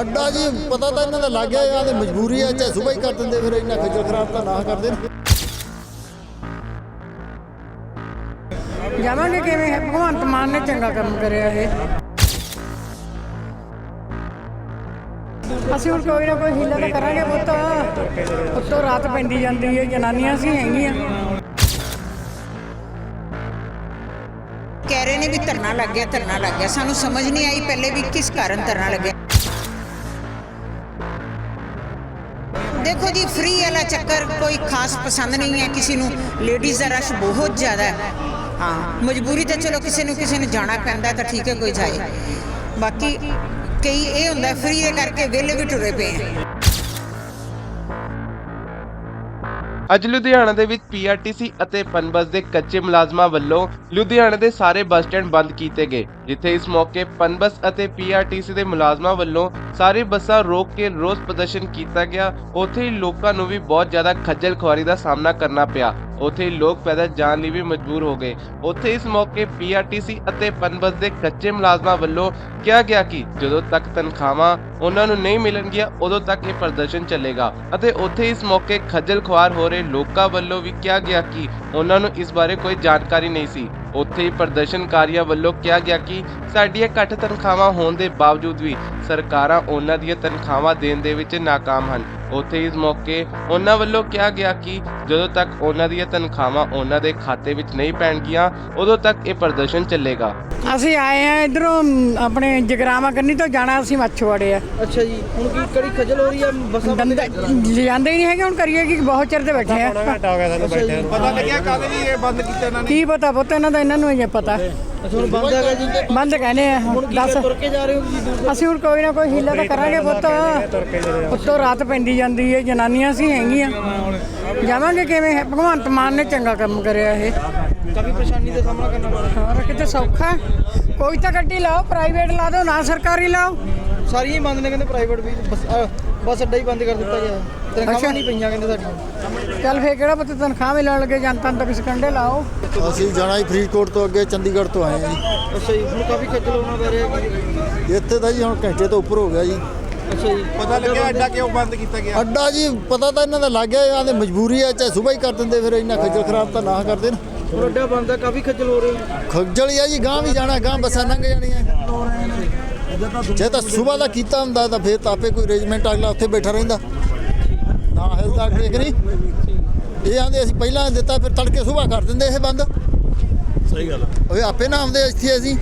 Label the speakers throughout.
Speaker 1: ਅੱਡਾ ਜੀ ਪਤਾ ਤਾਂ ਇਹਨਾਂ ਦਾ ਲੱਗ ਗਿਆ ਇਹਨਾਂ ਦੀ ਮਜਬੂਰੀ ਹੈ ਚਾਹੇ ਸੁਬਾਹ ਹੀ ਕਰ ਦਿੰਦੇ ਫਿਰ ਇੰਨਾ ਖੱਜਲ ਖਰਾਬ ਤਾਂ ਨਾ ਕਰਦੇ।
Speaker 2: ਜਾਵਾਂਗੇ ਕਿਵੇਂ? ਭਗਵੰਤ ਮਾਨ ਨੇ ਚੰਗਾ ਕੰਮ ਕਰਿਆ ਇਹ। ਅਸੀਂ ਹੁਣ ਕੋਈ ਨਾ ਕੋਈ ਹੀਲਾ ਤਾਂ ਕਰਾਂਗੇ ਪੁੱਤ। ਉੱਤੋਂ ਰਾਤ ਪੈਂਦੀ ਜਾਂਦੀ ਹੈ ਜਨਾਨੀਆਂ ਸੀ ਹੈਗੀਆਂ।
Speaker 3: ਕਹਿ ਰਹੇ ਨੇ ਵੀ ਧਰਨਾ ਲੱਗ ਗਿਆ ਧਰਨਾ ਲੱਗ ਗਿਆ। ਸਾਨੂੰ ਸਮਝ ਨਹੀਂ ਆਈ ਪਹਿਲੇ ਵੀ ਕਿਸ ਕਾਰਨ ਧਰਨਾ ਲੱਗਿਆ। ਦੇਖੋ ਜੀ ਫ੍ਰੀ ਵਾਲਾ ਚੱਕਰ ਕੋਈ ਖਾਸ ਪਸੰਦ ਨਹੀਂ ਹੈ, ਕਿਸੇ ਨੂੰ ਲੇਡੀਜ਼ ਦਾ ਰਸ਼ ਬਹੁਤ ਜ਼ਿਆਦਾ ਹੈ। ਹਾਂ, ਮਜਬੂਰੀ ਤਾਂ ਚਲੋ ਕਿਸੇ ਨੂੰ ਕਿਸੇ ਨੂੰ ਜਾਣਾ ਪੈਂਦਾ ਤਾਂ ਠੀਕ ਹੈ, ਕੋਈ ਜਾਏ। ਬਾਕੀ ਕਈ ਇਹ ਹੁੰਦਾ ਫ੍ਰੀ ਕਰਕੇ ਵਿਹਲੇ ਵੀ ਟੁਰੇ ਪਏ ਆ।
Speaker 4: ਅੱਜ ਲੁਧਿਆਣਾ ਦੇ ਵਿੱਚ ਪੀਆਰਟੀਸੀ ਅਤੇ ਪਨਬਸ ਦੇ ਕੱਚੇ ਮੁਲਾਜ਼ਮਾਂ ਵੱਲੋਂ ਲੁਧਿਆਣਾ ਦੇ ਸਾਰੇ ਬੱਸ ਸਟੈਂਡ ਬੰਦ ਕੀਤੇ ਗਏ, ਜਿੱਥੇ ਇਸ ਮੌਕੇ ਪਨਬਸ ਅਤੇ ਪੀਆਰਟੀਸੀ ਦੇ ਮੁਲਾਜ਼ਮਾਂ ਵੱਲੋਂ ਸਾਰੀ ਬੱਸਾਂ ਰੋਕ ਕੇ ਰੋਸ ਪ੍ਰਦਰਸ਼ਨ ਕੀਤਾ ਗਿਆ। ਉੱਥੇ ਹੀ ਲੋਕਾਂ ਨੂੰ ਵੀ ਬਹੁਤ ਜ਼ਿਆਦਾ ਖੱਜਲ ਖੁਆਰੀ ਦਾ ਸਾਹਮਣਾ ਕਰਨਾ ਪਿਆ। ਉੱਥੇ ਲੋਕ ਪੈਦਲ ਜਾਣ ਲਈ ਵੀ ਮਜਬੂਰ ਹੋ ਗਏ। ਉੱਥੇ ਇਸ ਮੌਕੇ ਪੀਆਰਟੀਸੀ ਅਤੇ ਪਨਬਸ ਦੇ ਕੱਚੇ ਮੁਲਾਜ਼ਮਾਂ ਵੱਲੋਂ ਕਿਹਾ ਗਿਆ ਕਿ ਜਦੋਂ ਤੱਕ ਤਨਖਾਹਾਂ ਉਹਨਾਂ ਨੂੰ ਨਹੀਂ ਮਿਲਣਗੀਆਂ, ਉਦੋਂ ਤੱਕ ਇਹ ਪ੍ਰਦਰਸ਼ਨ ਚੱਲੇਗਾ। ਅਤੇ ਉੱਥੇ ਇਸ ਮੌਕੇ ਖੱਜਲ ਖੁਆਰ ਹੋ ਰਹੇ ਲੋਕਾਂ ਵੱਲੋਂ ਵੀ ਕਿਹਾ ਗਿਆ ਕਿ ਉਹਨਾਂ ਨੂੰ ਇਸ ਬਾਰੇ ਕੋਈ ਜਾਣਕਾਰੀ ਨਹੀਂ ਸੀ। ਉੱਥੇ ਹੀ ਪ੍ਰਦਰਸ਼ਨਕਾਰੀਆਂ ਵੱਲੋਂ ਕਿਹਾ ਗਿਆ ਕਿ ਸਾਡੀਆਂ ਘੱਟ ਤਨਖਾਹਾਂ ਹੋਣ ਦੇ ਬਾਵਜੂਦ ਵੀ ਸਰਕਾਰਾਂ ਉਹਨਾਂ ਦੀਆਂ ਤਨਖਾਹਾਂ ਦੇਣ ਦੇ ਵਿੱਚ ਨਾਕਾਮ ਹਨ। ਉੱਥੇ ਇਸ ਮੌਕੇ ਉਹਨਾਂ ਵੱਲੋਂ ਕਿਹਾ ਗਿਆ ਕਿ ਜਦੋਂ ਤੱਕ ਉਹਨਾਂ ਦੀਆਂ ਤਨਖਾਹਾਂ ਉਹਨਾਂ ਦੇ ਖਾਤੇ ਵਿੱਚ ਨਹੀਂ ਪੈਣਗੀਆਂ ਉਦੋਂ ਤੱਕ ਇਹ ਪ੍ਰਦਰਸ਼ਨ ਚੱਲੇਗਾ।
Speaker 2: ਅਸੀਂ ਆਏ ਆ ਇਧਰੋਂ ਆਪਣੇ ਜਗਰਾਵਾ ਕੰਨੀ ਤੋਂ ਜਾਣਾ ਅਸੀਂ ਮੱਛਵਾੜੇ ਆ।
Speaker 5: ਅੱਛਾ ਜੀ ਹੁਣ ਕੀ ਕੜੀ ਖਜਲ ਹੋ ਰਹੀ ਹੈ ਬੱਸਾਂ
Speaker 2: ਜਾਂਦੇ ਹੀ ਨਹੀਂ ਹੈਗੇ ਹੁਣ ਕਰੀਏ ਕੀ ਬਹੁਤ ਚਿਰ ਤੇ ਬੈਠੇ ਆ।
Speaker 5: ਪਤਾ ਲੱਗਿਆ ਕਾਹਦੇ ਲਈ ਇਹ ਬੰਦ ਕੀਤਾ ਇਹਨਾਂ
Speaker 2: ਕੀ ਪਤਾ ਪੁੱਤ ਇਹਨਾਂ ਦਾ ਇਹਨਾਂ ਨੂੰ ਹੀ ਪਤਾ।
Speaker 5: ਅੱਛਾ ਹੁਣ ਬੰਦ ਹੈਗਾ ਜੀ?
Speaker 2: ਬੰਦ ਕਹਿੰਦੇ ਆ
Speaker 5: ਹੁਣ
Speaker 2: ਦੱਸ।
Speaker 5: ਤੁਰ ਕੇ ਜਾ ਰਹੇ ਹੋ ਜੀ? ਦੂਰ
Speaker 2: ਅਸੀਂ ਹੁਣ ਕੋਈ ਨਾ ਕੋਈ ਹੀਲਾ ਤਾਂ ਕਰਾਂਗੇ ਪੁੱਤ। ਉੱਤੋਂ ਰਾਤ ਪੈਂਦੀ ਜਾਂਦੀ ਹੈ ਜਨਾਨੀਆਂ ਸੀ ਹੈਗੀਆਂ। ਜਾਵਾਂਗੇ ਕਿਵੇਂ? ਭਗਵੰਤ ਮਾਨ ਨੇ ਚੰਗਾ ਕੰਮ ਕਰਿਆ ਇਹ।
Speaker 5: ਕਾਫੀ ਪਰੇਸ਼ਾਨੀ ਦਾ ਸਾਹਮਣਾ ਕਰਨਾ ਪੜ ਰਿਹਾ।
Speaker 2: ਹੋਰ ਕਿਤੇ ਸੌਖਾ? ਕੋਈ ਤਾਂ ਗੱਡੀ ਲਾਓ ਪ੍ਰਾਈਵੇਟ ਲਾ ਦਿਓ ਨਾ ਸਰਕਾਰੀ ਲਾਓ।
Speaker 5: ਸਾਰੀਆਂ ਹੀ ਬੰਦ ਨੇ ਕਹਿੰਦੇ ਪ੍ਰਾਈਵੇਟ ਵੀ। ਬੱਸ ਅਹ ਬੱਸ ਅੱਡਾ ਹੀ ਬੰਦ ਕਰ ਦਿੱਤਾ ਗਿਆ। ਤਨਖਾਹਾਂ ਨਹੀਂ ਪਈਆਂ ਕਹਿੰਦੇ ਸਾਡੀਆਂ
Speaker 2: ਚੱਲ ਫੇਰ ਕਿਹੜਾ ਪੁੱਤ ਤਨਖਾਹ ਮਿਲਣ ਲੱਗੇ ਜਨਤਾ ਨੂੰ ਤਾਂ ਕਿਸੇ ਕੰਡੇ ਲਾਓ।
Speaker 1: ਅਸੀਂ ਜਾਣਾ ਹੀ ਫਰੀਦਕੋਟ ਤੋਂ ਅੱਗੇ ਚੰਡੀਗੜ੍ਹ ਤੋਂ ਆਏ ਹਾਂ
Speaker 5: ਅੱਛਾ ਜੀ ਹੁਣ ਕਾਫੀ ਖੱਜਲ ਹੋਣਾ ਪੈ ਰਿਹਾ ਜੀ
Speaker 1: ਜੀ ਇੱਥੇ ਤਾਂ ਜੀ ਹੁਣ ਘੰਟੇ ਤੋਂ ਉੱਪਰ ਹੋ ਗਿਆ ਜੀ।
Speaker 5: ਅੱਛਾ ਜੀ
Speaker 6: ਪਤਾ ਲੱਗਿਆ ਅੱਡਾ ਕਿਉਂ ਬੰਦ ਕੀਤਾ ਗਿਆ?
Speaker 1: ਅੱਡਾ ਜੀ ਪਤਾ ਤਾਂ ਇਹਨਾਂ ਦਾ ਲੱਗ ਗਿਆ ਇਹਨਾਂ ਦੀ ਮਜਬੂਰੀ ਹੈ ਚਾਹੇ ਸੁਬਾਹ ਹੀ ਕਰ ਦਿੰਦੇ ਫਿਰ ਇੰਨਾ ਖੱਜਲ ਖਰਾਬ ਤਾਂ ਨਾ ਕਰਦੇ ਨਾ।
Speaker 5: ਹੁਣ ਅੱਡਾ ਬੰਦ ਹੈ ਕਾਫੀ ਖੱਜਲ ਹੋ ਰਹੇ। ਹੋ
Speaker 1: ਖੱਜਲ ਹੀ ਆ ਜੀ ਗਾਂ ਵੀ ਜਾਣਾ ਗਾਂ ਬੱਸਾਂ ਲੰਘ ਜਾਣੀਆਂ। ਜੇ ਤਾਂ ਸੁਬਾਹ ਦਾ ਕੀਤਾ ਹੁੰਦਾ ਤਾਂ ਫਿਰ ਤਾਂ ਆਪੇ ਕੋਈ ਅਰੇਂਜਮੈਂਟ ਅਗਲਾ ਉੱਥੇ ਬੈਠਾ ਰਹਿੰਦਾ। ਨਾ ਹਿਲਦਾ ਠੀਕ ਨਹੀਂ। ਇਹ ਆਂਦੇ ਅਸੀਂ ਪਹਿਲਾਂ ਦਿੱਤਾ ਫਿਰ ਤੜਕੇ ਸੁਬਾਹ ਕਰ ਦਿੰਦੇ ਇਹ ਬੰਦ। ਸਹੀ ਗੱਲ ਓਏ ਆਪੇ ਨਾ ਆਉਂਦੇ ਇੱਥੇ ਅਸੀਂ।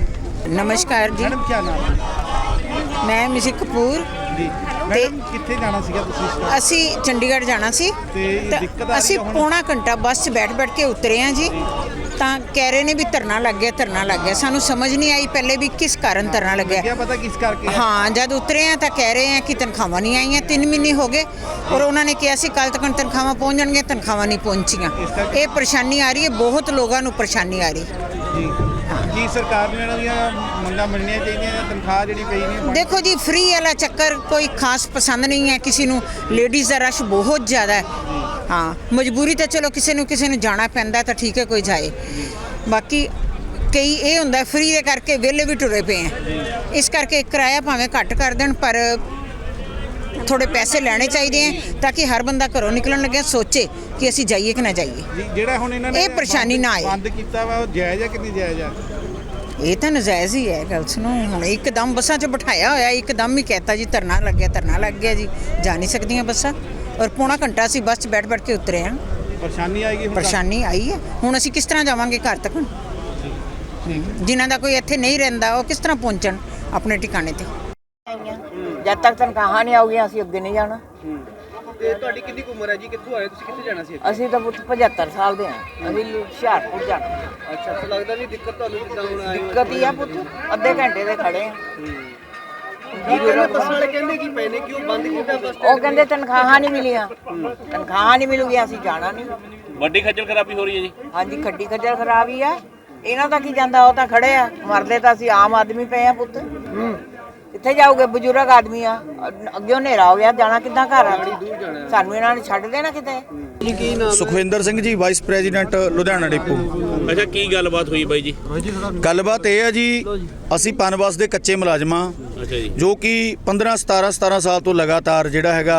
Speaker 3: ਨਮਸਕਾਰ ਜੀ।
Speaker 6: ਮੈਡਮ ਕੀ ਨਾਮ ਹੈ
Speaker 3: ਮੈਂ ਮਿਸਿਕ ਕਪੂਰ।
Speaker 6: ਜੀ। ਮੈਡਮ ਕਿੱਥੇ ਜਾਣਾ ਸੀਗਾ ਤੁਸੀਂ?
Speaker 3: ਅਸੀਂ ਚੰਡੀਗੜ੍ਹ ਜਾਣਾ ਸੀ।
Speaker 6: ਤੇ
Speaker 3: ਅਸੀਂ
Speaker 6: ਹੈ?
Speaker 3: ਪੌਣਾ ਘੰਟਾ ਬੱਸ 'ਚ ਬੈਠ ਬੈਠ ਕੇ ਉਤਰੇ ਆ ਜੀ। ਤਾਂ ਕਹਿ ਰਹੇ ਨੇ ਵੀ ਧਰਨਾ ਲੱਗ ਗਿਆ ਧਰਨਾ ਲੱਗ ਗਿਆ। ਸਾਨੂੰ ਸਮਝ ਨਹੀਂ ਆਈ ਪਹਿਲੇ ਵੀ ਕਿਸ ਕਾਰਨ ਧਰਨਾ ਲੱਗਿਆ।
Speaker 6: ਲੱਗਿਆ ਪਤਾ ਕਿਸ ਕਰਕੇ ਹੈ?
Speaker 3: ਹਾਂ ਜਦ ਉਤਰੇ ਆ ਤਾਂ ਕਹਿ ਰਹੇ ਆ ਕਿ ਤਨਖਾਹਾਂ ਨਹੀਂ ਆਈਆਂ 3 ਮਹੀਨੇ ਹੋ ਗਏ ਔਰ ਉਹਨਾਂ ਨੇ ਕਿਹਾ ਸੀ ਕੱਲ ਤੱਕ ਤਨਖਾਹਾਂ ਪਹੁੰਚ ਜਾਣਗੀਆਂ ਤਨਖਾਹਾਂ ਨਹੀਂ ਪਹੁੰਚੀਆਂ। ਇਹ ਪਰੇਸ਼ਾਨੀ ਆ ਰਹੀ ਹੈ ਬਹੁਤ ਲੋਕਾਂ ਨੂੰ ਪਰੇਸ਼ਾਨੀ ਆ ਰਹੀ।
Speaker 6: ਜੀ। ਕੀ ਸਰਕਾਰ ਨੂੰ ਇਹਨਾਂ ਦੀਆਂ ਮੰਗਾਂ ਮੰਨਣੀਆਂ ਚਾਹੀਦੀਆਂ ਜਾਂ ਤਨਖਾਹ ਜਿਹੜੀ ਪਈ ਨਹੀਂ
Speaker 3: ਦੇਖੋ ਜੀ ਫ੍ਰੀ ਵਾਲਾ ਚੱਕਰ ਕੋਈ ਖਾਸ ਪਸੰਦ ਨਹੀਂ ਹੈ ਕਿਸੇ ਨੂੰ। ਲੇਡੀਜ਼ ਦਾ ਰਸ਼ ਬਹੁਤ ਜ਼ਿਆਦਾ ਹੈ। ਹਾਂ ਮਜਬੂਰੀ ਤਾਂ ਚਲੋ ਕਿਸੇ ਨੂੰ ਕਿਸੇ ਨੂੰ ਜਾਣਾ ਪੈਂਦਾ ਤਾਂ ਠੀਕ ਹੈ ਕੋਈ ਜਾਏ। ਬਾਕੀ ਕਈ ਇਹ ਹੁੰਦਾ ਫ੍ਰੀ ਦੇ ਕਰਕੇ ਵਿਹਲੇ ਵੀ ਟੁਰੇ ਪਏ ਆ ਇਸ ਕਰਕੇ ਕਿਰਾਇਆ ਭਾਵੇਂ ਘੱਟ ਕਰ ਦੇਣ ਪਰ ਥੋੜੇ ਪੈਸੇ ਲੈਣੇ ਚਾਹੀਦੇ ਆ ਤਾਂ ਕਿ ਹਰ ਬੰਦਾ ਘਰੋਂ ਨਿਕਲਣ ਲੱਗਿਆ ਸੋਚੇ ਕਿ ਅਸੀਂ ਜਾਈਏ ਕਿ ਨਾ ਜਾਈਏ।
Speaker 6: ਜਿਹੜਾ ਹੁਣ ਇਹਨਾਂ ਨੇ
Speaker 3: ਇਹ ਪਰੇਸ਼ਾਨੀ ਨਾ ਆਏ।
Speaker 6: ਬੰਦ ਕੀਤਾ ਵਾ ਉਹ ਜਾਇਜ਼ ਹੈ ਕਿ ਨਹੀਂ ਜਾਇਜ਼ ਹੈ
Speaker 3: ਇਹ ਤਾਂ ਨਜਾਇਜ਼ ਹੀ ਹੈ ਗੱਲ ਸੁਣੋ ਹੁਣ ਇੱਕਦਮ ਬੱਸਾਂ 'ਚ ਬਿਠਾਇਆ ਹੋਇਆ ਇੱਕਦਮ ਹੀ ਕਹਿਤਾ ਜੀ ਧਰਨਾ ਲੱਗ ਗਿਆ ਧਰਨਾ ਲੱਗ ਗਿਆ ਜੀ ਜਾ ਨਹੀਂ ਸਕਦੀਆਂ ਬੱਸਾਂ। ਔਰ ਪੌਣਾ ਘੰਟਾ ਅਸੀਂ ਬੱਸ 'ਚ ਬੈਠ ਬੈਠ ਕੇ ਉਤਰੇ ਹਾਂ।
Speaker 6: ਪਰੇਸ਼ਾਨੀ ਆਏਗੀ ਹੁਣ
Speaker 3: ਪਰੇਸ਼ਾਨੀ ਆਈ ਹੈ। ਹੁਣ ਅਸੀਂ ਕਿਸ ਤਰ੍ਹਾਂ ਜਾਵਾਂਗੇ ਘਰ ਤੱਕ? ਜਿਨ੍ਹਾਂ ਦਾ ਕੋਈ ਇੱਥੇ ਨਹੀਂ ਰਹਿੰਦਾ ਉਹ ਕਿਸ ਤਰ੍ਹਾਂ ਪਹੁੰਚਣ ਆਪਣੇ ਟਿਕਾਣੇ ਤੇ?
Speaker 7: ਜਦ ਤੱਕ ਤਨਖਾਹਾਂ ਨਹੀਂ ਆਉਗੀਆਂ ਅਸੀਂ ਅੱਗੇ ਨਹੀਂ ਜਾਣਾ।
Speaker 5: ਤੇ ਤੁਹਾਡੀ ਕਿੰਨੀ ਕੁ ਉਮਰ ਹੈ ਜੀ? ਕਿੱਥੋਂ ਆਏ ਤੁਸੀਂ ਕਿੱਥੇ ਜਾਣਾ ਸੀ
Speaker 7: ਅਸੀਂ ਤਾਂ ਪੁੱਤ 75 ਸਾਲ ਦੇ ਹਾਂ। ਅਸੀਂ ਹੁਸ਼ਿਆਰਪੁਰ ਜਾਣਾ।
Speaker 5: ਅੱਛਾ ਤਾਂ ਲੱਗਦਾ ਨਹੀਂ ਦਿੱਕਤ ਤੁਹਾਨੂੰ ਜਿੱਦਾਂ ਹੁਣ ਆਏ
Speaker 7: ਦਿੱਕਤ ਹੀ ਆ ਪੁੱਤ। ਅੱਧੇ ਘੰਟੇ ਦੇ ਖੜੇ ਆ ਉਹ ਕਹਿੰਦੇ ਤਨਖਾਹਾਂ ਨਹੀਂ ਮਿਲੀਆਂ। ਤਨਖਾਹਾਂ ਨਹੀਂ ਮਿਲੂਗੀ ਅਸੀਂ ਜਾਣਾ ਨਹੀਂ।
Speaker 8: ਵੱਡੀ ਖੱਜਲ ਖਰਾਬੀ ਹੋ ਰਹੀ ਹੈ ਜੀ।
Speaker 7: ਹਾਂਜੀ ਖੱਡੀ ਖੱਜਲ ਖਰਾਬ ਹੀ ਆ। ਇਹਨਾਂ ਦਾ ਕੀ ਜਾਂਦਾ ਉਹ ਤਾਂ ਖੜੇ ਆ। ਮਰਦੇ ਤਾਂ ਅਸੀਂ ਆਮ ਆਦਮੀ ਪਏ ਆ ਪੁੱਤ। ਕਿੱਥੇ ਜਾਓਗੇ? ਬਜ਼ੁਰਗ ਆਦਮੀ ਆ। ਅੱਗੇ ਹਨੇਰਾ ਹੋ ਗਿਆ ਜਾਣਾ ਕਿੱਦਾਂ ਘਰ? ਆ ਸਾਨੂੰ ਇਹਨਾਂ ਨੇ ਛੱਡ ਦੇਣਾ ਕਿਤੇ?
Speaker 9: Sukhwinder Singh ji vice president Ludhiana depot.
Speaker 8: ਅੱਛਾ ਕੀ ਗੱਲਬਾਤ ਹੋਈ ਬਾਈ ਜੀ?
Speaker 9: ਗੱਲਬਾਤ ਇਹ ਹੈ ਜੀ ਅਸੀਂ ਪਨਬਸ ਦੇ ਕੱਚੇ ਮੁਲਾਜ਼ਮਾਂ
Speaker 8: ਜੀ।
Speaker 9: ਕਿ 15 17 17 ਸਾਲ ਤੋਂ ਲਗਾਤਾਰ ਜਿਹੜਾ ਹੈਗਾ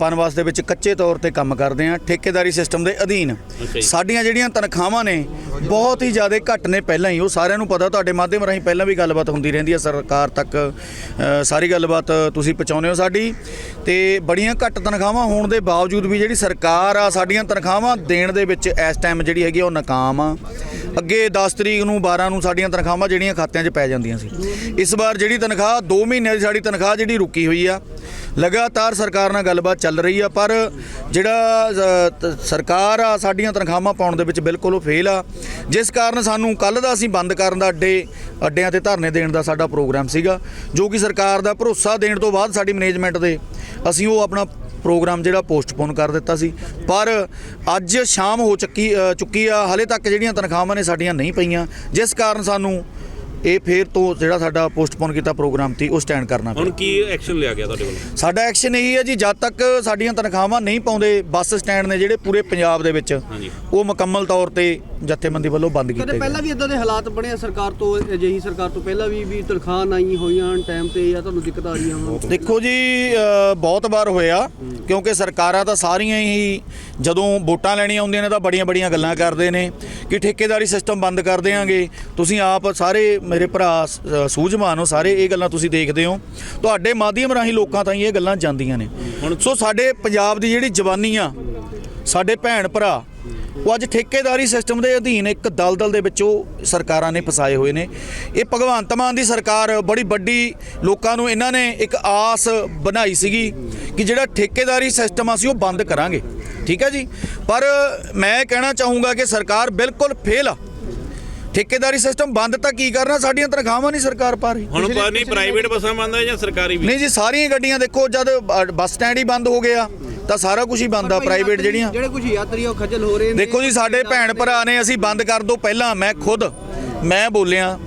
Speaker 9: ਪਨਵਾਸ ਦੇ ਵਿੱਚ ਕੱਚੇ ਤੌਰ ਤੇ ਕੰਮ ਕਰਦੇ ਆ ਠੇਕੇਦਾਰੀ ਸਿਸਟਮ ਦੇ ਅਧੀਨ। ਸਾਡੀਆਂ ਜਿਹੜੀਆਂ ਤਨਖਾਹਾਂ ਨੇ ਬਹੁਤ ਹੀ ਜ਼ਿਆਦਾ ਘੱਟ ਨੇ ਪਹਿਲਾਂ ਹੀ। ਉਹ ਸਾਰਿਆਂ ਨੂੰ ਪਤਾ ਤੁਹਾਡੇ ਮਾਧਿਅਮ ਰਾਹੀਂ ਪਹਿਲਾਂ ਵੀ ਗੱਲਬਾਤ ਹੁੰਦੀ ਰਹਿੰਦੀ ਹੈ ਸਰਕਾਰ ਤੱਕ ਸਾਰੀ ਗੱਲਬਾਤ ਤੁਸੀਂ ਪਹੁੰਚਾਉਂਦੇ ਹੋ ਸਾਡੀ। ਤੇ ਬੜੀਆਂ ਘੱਟ ਤਨਖਾਹਾਂ ਹੋਣ ਦੇ ਬਾਵਜੂਦ ਵੀ ਜਿਹੜੀ ਸਰਕਾਰ ਆ ਸਾਡੀਆਂ ਤਨਖਾਹਾਂ ਦੇਣ ਦੇ ਵਿੱਚ ਇਸ ਟਾਈਮ ਜਿਹੜੀ ਹੈਗੀ ਉਹ ਨਾਕਾਮ ਆ। ਅੱਗੇ 10 ਤਰੀਕ ਨੂੰ 12 ਨੂੰ ਸਾਡੀਆਂ ਤਨਖਾਹਾਂ ਜਿਹੜੀਆਂ ਖਾਤਿਆਂ 'ਚ ਪੈ ਜਾਂਦੀਆਂ ਸੀ। ਇਸ ਵਾਰ ਜਿਹੜੀ ਤਨਖਾਹ 2 ਮਹੀਨਿਆਂ ਦੀ ਸਾਡੀ ਤਨਖਾਹ ਜਿਹੜੀ ਰੁਕੀ ਹੋਈ ਆ, ਲਗਾਤਾਰ ਸਰਕਾਰ ਨਾਲ ਗੱਲਬਾਤ ਚੱਲ ਰਹੀ ਆ, ਪਰ ਜਿਹੜਾ ਸਰਕਾਰ ਆ, ਸਾਡੀਆਂ ਤਨਖਾਹਾਂ ਪਾਉਣ ਦੇ ਵਿੱਚ ਬਿਲਕੁਲ ਉਹ ਫੇਲ ਆ। ਜਿਸ ਕਾਰਨ ਸਾਨੂੰ ਕੱਲ ਦਾ ਅਸੀਂ ਬੰਦ ਕਰਨ ਦਾ ਅੱਡੇ, ਅੱਡਿਆਂ ਤੇ ਧਰਨੇ ਦੇਣ ਦਾ ਸਾਡਾ ਪ੍ਰੋਗਰਾਮ ਸੀਗਾ, ਜੋ ਕਿ ਸਰਕਾਰ ਦਾ ਭਰੋਸਾ ਦੇਣ ਤੋਂ ਬਾਅਦ ਸਾਡੀ ਮੈਨੇਜਮੈਂਟ ਦੇ ਅਸੀਂ ਉਹ ਆਪਣਾ ਪ੍ਰੋਗਰਾਮ ਜਿਹੜਾ ਪੋਸਟਪੋਨ ਕਰ ਦਿੱਤਾ ਸੀ। ਪਰ ਅੱਜ ਸ਼ਾਮ ਹੋ ਚੁੱਕੀ ਚੁੱਕੀ ਆ। ਹਲੇ ਤੱਕ ਜਿਹੜੀਆਂ ਤਨਖਾਹਾਂ ਨੇ ਸਾਡੀਆਂ ਨਹੀਂ ਪਈਆਂ। ਜਿਸ ਕਾਰਨ ਸਾਨੂੰ ਇਹ ਫੇਰ ਤੋਂ ਜਿਹੜਾ ਸਾਡਾ ਪੋਸਟਪੋਨ ਕੀਤਾ ਪ੍ਰੋਗਰਾਮ ਸੀ ਉਹ ਸਟੈਂਡ ਕਰਨਾ ਪਿਆ।
Speaker 8: ਹੁਣ ਕੀ ਐਕਸ਼ਨ ਲਿਆ ਗਿਆ ਤੁਹਾਡੇ ਵੱਲੋਂ?
Speaker 9: ਸਾਡਾ ਐਕਸ਼ਨ ਇਹੀ ਹੈ ਜੀ ਜਦ ਤੱਕ ਸਾਡੀਆਂ ਤਨਖਾਹਾਂ ਨਹੀਂ ਪਾਉਂਦੇ ਬੱਸ ਸਟੈਂਡ ਨੇ ਜਿਹੜੇ ਪੂਰੇ ਪੰਜਾਬ ਦੇ ਵਿੱਚ। ਉਹ ਮੁਕੰਮਲ ਤੌਰ ਤੇ ਜਥੇਬੰਦੀ ਵੱਲੋਂ ਬੰਦ ਕੀਤੇ ਗਏ।
Speaker 5: ਪਹਿਲਾਂ ਵੀ ਇਦਾਂ ਦੇ ਹਾਲਾਤ ਬਣੇ ਆ ਸਰਕਾਰ ਤੋਂ ਅਜਿਹੀ ਸਰਕਾਰ ਤੋਂ ਪਹਿਲਾਂ ਵੀ ਵੀ ਤਨਖਾਹ ਨਹੀਂ ਹੋਈਆਂ ਟਾਈਮ ਤੇ ਜਾਂ ਤੁਹਾਨੂੰ ਦਿੱਕਤ ਆ ਰਹੀਆਂ ਹੋਣ?
Speaker 9: ਦੇਖੋ ਜੀ ਬਹੁਤ ਵਾਰ ਹੋਇਆ ਕਿਉਂਕਿ ਸਰਕਾਰਾਂ ਤਾਂ ਸਾਰੀਆਂ ਹੀ ਜਦੋਂ ਵੋਟਾਂ ਲੈਣੀਆਂ ਆਉਂਦੀਆਂ ਨੇ ਤਾਂ ਬੜੀਆਂ ਬੜੀਆਂ ਗੱਲਾਂ ਕਰਦੇ ਨੇ ਕਿ ਠੇਕੇਦਾਰੀ ਸਿਸਟਮ ਬੰਦ ਕਰ ਦੇਾਂਗੇ ਤੁਸੀਂ ਆਪ ਸਾਰੇ ਮੇਰੇ ਭਰਾ ਸ- ਸੂਝਵਾਨ ਹੋ ਸਾਰੇ ਇਹ ਗੱਲਾਂ ਤੁਸੀਂ ਦੇਖਦੇ ਹੋ। ਤੁਹਾਡੇ ਮਾਧਿਅਮ ਰਾਹੀਂ ਲੋਕਾਂ ਤਾਈਂ ਇਹ ਗੱਲਾਂ ਜਾਂਦੀਆਂ ਨੇ। ਸੋ ਸਾਡੇ ਪੰਜਾਬ ਦੀ ਜਿਹੜੀ ਜਵਾਨੀ ਆ ਸਾਡੇ ਭੈਣ ਭਰਾ ਉਹ ਅੱਜ ਠੇਕੇਦਾਰੀ ਸਿਸਟਮ ਦੇ ਅਧੀਨ ਇੱਕ ਦਲਦਲ ਦੇ ਵਿੱਚ ਉਹ ਸਰਕਾਰਾਂ ਨੇ ਫਸਾਏ ਹੋਏ ਨੇ। ਇਹ ਭਗਵੰਤ ਮਾਨ ਦੀ ਸਰਕਾਰ ਬੜੀ ਵੱਡੀ ਲੋਕਾਂ ਨੂੰ ਇਹਨਾਂ ਨੇ ਇੱਕ ਆਸ ਬਣਾਈ ਸੀਗੀ ਕਿ ਜਿਹੜਾ ਠੇਕੇਦਾਰੀ ਸਿਸਟਮ ਅਸੀਂ ਉਹ ਬੰਦ ਕਰਾਂਗੇ। ਠੀਕ ਹੈ ਜੀ? ਪਰ ਮੈਂ ਕਹਿਣਾ ਚਾਹੂੰਗਾ ਕਿ ਸਰਕਾਰ ਬਿਲਕੁਲ ਫੇਲ ਆ। ਠੇਕੇਦਾਰੀ ਸਿਸਟਮ ਬੰਦ ਤਾਂ ਕੀ ਕਰਨਾ? ਸਾਡੀਆਂ ਤਨਖਾਹਾਂ ਨਹੀਂ ਸਰਕਾਰ ਪਾ ਰਹੀ।
Speaker 8: ਹੁਣ ਪਤਾ ਨਹੀਂ ਪ੍ਰਾਈਵੇਟ ਬੱਸਾਂ ਬੰਦ ਹੈ ਜਾਂ ਸਰਕਾਰੀ ਵੀ?
Speaker 9: ਨਹੀਂ ਜੀ ਸਾਰੀਆਂ ਗੱਡੀਆਂ ਦੇਖੋ ਜਦ ਬੱਸ ਸਟੈਂਡ ਹੀ ਬੰਦ ਹੋ ਗਿਆ ਤਾਂ ਸਾਰਾ ਕੁਝ ਹੀ ਬੰਦ ਆ ਪ੍ਰਾਈਵੇਟ ਜਿਹੜੀਆਂ।
Speaker 5: ਜਿਹੜੇ ਕੁਝ ਯਾਤਰੀ ਆ ਉਹ ਖੱਜਲ ਹੋ ਰਹੇ ਨੇ
Speaker 9: ਦੇਖੋ ਜੀ ਸਾਡੇ ਭੈਣ ਭਰਾ ਨੇ ਅਸੀਂ ਬੰਦ ਕਰ ਦੋ ਪਹਿਲਾਂ ਮੈਂ ਖੁਦ ਮੈਂ ਬੋਲਿਆ।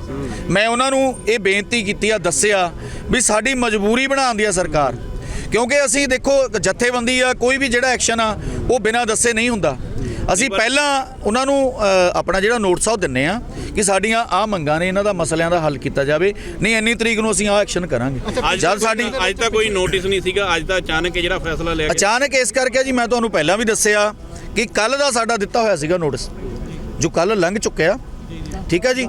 Speaker 9: ਮੈਂ ਉਹਨਾਂ ਨੂੰ ਇਹ ਬੇਨਤੀ ਕੀਤੀ ਆ ਦੱਸਿਆ ਵੀ ਸਾਡੀ ਮਜਬੂਰੀ ਬਣਾਉਂਦੀ ਆ ਸਰਕਾਰ। ਕਿਉਂਕਿ ਅਸੀਂ ਦੇਖੋ ਜਥੇਬੰਦੀ ਆ ਕੋਈ ਵੀ ਜਿਹੜਾ ਐਕਸ਼ਨ ਆ ਉਹ ਬਿਨਾਂ ਦੱਸੇ ਨਹੀਂ ਹੁੰਦਾ। ਅਸੀਂ ਪਹਿਲਾਂ ਉਹਨਾਂ ਨੂੰ ਆਪਣਾ ਜਿਹੜਾ ਨੋਟਿਸ ਆ ਉਹ ਦਿੰਨੇ ਆ ਕਿ ਸਾਡੀਆਂ ਆ ਮੰਗਾਂ ਨੇ ਇਹਨਾਂ ਦਾ ਮਸਲਿਆਂ ਦਾ ਹੱਲ ਕੀਤਾ ਜਾਵੇ। ਨਹੀਂ ਇੰਨੀ ਤਰੀਕ ਨੂੰ ਅਸੀਂ ਆ ਐਕਸ਼ਨ ਕਰਾਂਗੇ। ਜਦ ਸਾਡੀ
Speaker 8: ਅੱਜ ਤਾਂ ਕੋਈ ਨੋਟਿਸ ਨਹੀਂ ਸੀਗਾ ਅੱਜ ਤਾਂ ਅਚਾਨਕ ਜਿਹੜਾ ਫੈਸਲਾ ਲਿਆ ਗਿਆ।
Speaker 9: ਅਚਾਨਕ ਇਸ ਕਰਕੇ ਜੀ ਮੈਂ ਤੁਹਾਨੂੰ ਪਹਿਲਾਂ ਵੀ ਦੱਸਿਆ ਕਿ ਕੱਲ ਦਾ ਸਾਡਾ ਦਿੱਤਾ ਹੋਇਆ ਸੀਗਾ ਨੋਟਿਸ ਜੋ ਕੱਲ ਲੰਘ ਚੁੱਕਿਆ ਠੀਕ ਹੈ ਜੀ?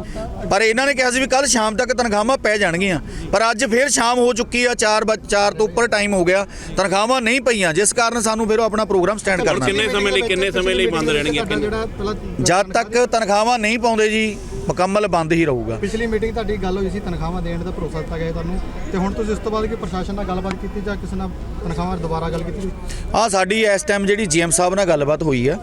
Speaker 9: ਪਰ ਇਹਨਾਂ ਨੇ ਕਿਹਾ ਸੀ ਵੀ ਕੱਲ ਸ਼ਾਮ ਤੱਕ ਤਨਖਾਹਾਂ ਪੈ ਜਾਣਗੀਆਂ। ਪਰ ਅੱਜ ਫੇਰ ਸ਼ਾਮ ਹੋ ਚੁੱਕੀ ਆ 4 4 ਤੋਂ ਉੱਪਰ ਟਾਈਮ ਹੋ ਗਿਆ। ਤਨਖਾਹਾਂ ਨਹੀਂ ਪਈਆਂ ਜਿਸ ਕਾਰਨ ਸਾਨੂੰ ਫਿਰ ਉਹ ਆਪਣਾ ਪ੍ਰੋਗਰਾਮ ਸਟੈਂਡ ਕਰਨਾ।
Speaker 8: ਕਿੰਨੇ ਸਮੇਂ ਲਈ ਕਿੰਨੇ ਸਮੇਂ ਲਈ ਬੰਦ ਰਹਿਣਗੀਆਂ?
Speaker 9: ਜਦ ਤੱਕ ਤਨਖਾਹਾਂ ਨਹੀਂ ਪਾਉਂਦੇ ਜੀ ਮੁਕੰਮਲ ਬੰਦ ਹੀ ਰਹੂਗਾ।
Speaker 10: ਪਿਛਲੀ ਮੀਟਿੰਗ ਤੁਹਾਡੀ ਗੱਲ ਹੋਈ ਸੀ ਤਨਖਾਹਾਂ ਦੇਣ ਦਾ ਭਰੋਸਾ ਦਿੱਤਾ ਗਿਆ ਤੁਹਾਨੂੰ। ਤੇ ਹੁਣ ਤੁਸੀਂ ਉਸ ਤੋਂ ਬਾਅਦ ਕੀ ਪ੍ਰਸ਼ਾਸਨ ਨਾਲ ਗੱਲਬਾਤ ਕੀਤੀ ਜਾਂ ਕਿਸੇ ਨਾਲ ਤਨਖਾਹਾਂ ਦੁਬਾਰਾ ਗੱਲ ਕੀਤੀ?
Speaker 9: ਆ ਸਾਡੀ ਇਸ ਟਾਈਮ ਜਿਹੜੀ ਜੀਐਮ ਸਾਹਿਬ ਨਾਲ ਗੱਲਬਾਤ ਹੋਈ ਆ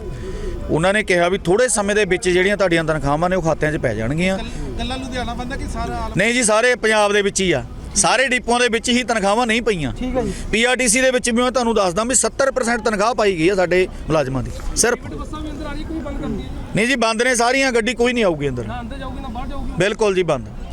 Speaker 9: ਉਹਨਾਂ ਨੇ ਕਿਹਾ ਵੀ ਥੋੜੇ ਸਮੇਂ ਦੇ ਵਿੱਚ ਜਿਹੜੀਆਂ ਤੁਹਾਡੀਆਂ ਤਨਖਾਹਾਂ ਨੇ ਉਹ ਖਾਤਿਆਂ 'ਚ ਪੈ ਜਾਣਗੀਆਂ।
Speaker 6: ਕੱਲਾ ਲੁਧਿਆਣਾ ਬੰਦਾ ਕਿ ਸਾਰਾ
Speaker 9: ਨਹੀਂ ਜੀ ਸਾਰੇ ਪੰਜਾਬ ਦੇ ਵਿੱਚ ਹੀ ਆ। ਸਾਰੇ ਡਿਪੂਆਂ ਦੇ ਵਿੱਚ ਹੀ ਤਨਖਾਹਾਂ ਨਹੀਂ ਪਈਆਂ। ਠੀਕ ਹੈ ਜੀ। ਪੀਆਰਟੀਸੀ ਦੇ ਵਿੱਚ ਵੀ ਮੈਂ ਤੁਹਾਨੂੰ ਦੱਸਦਾ ਵੀ 70% ਤਨਖਾਹ ਪਾਈ ਗਈ ਹੈ ਸਾਡੇ ਮੁਲਾਜ਼ਮਾਂ ਦੀ ਸਿਰਫ। ਨਹੀਂ ਜੀ ਬੰਦ ਨੇ ਸਾਰੀਆਂ ਗੱਡੀ ਕੋਈ ਨਹੀਂ ਆਊਗੀ ਅੰਦਰ। ਬਿਲਕੁਲ ਜੀ ਬੰਦ।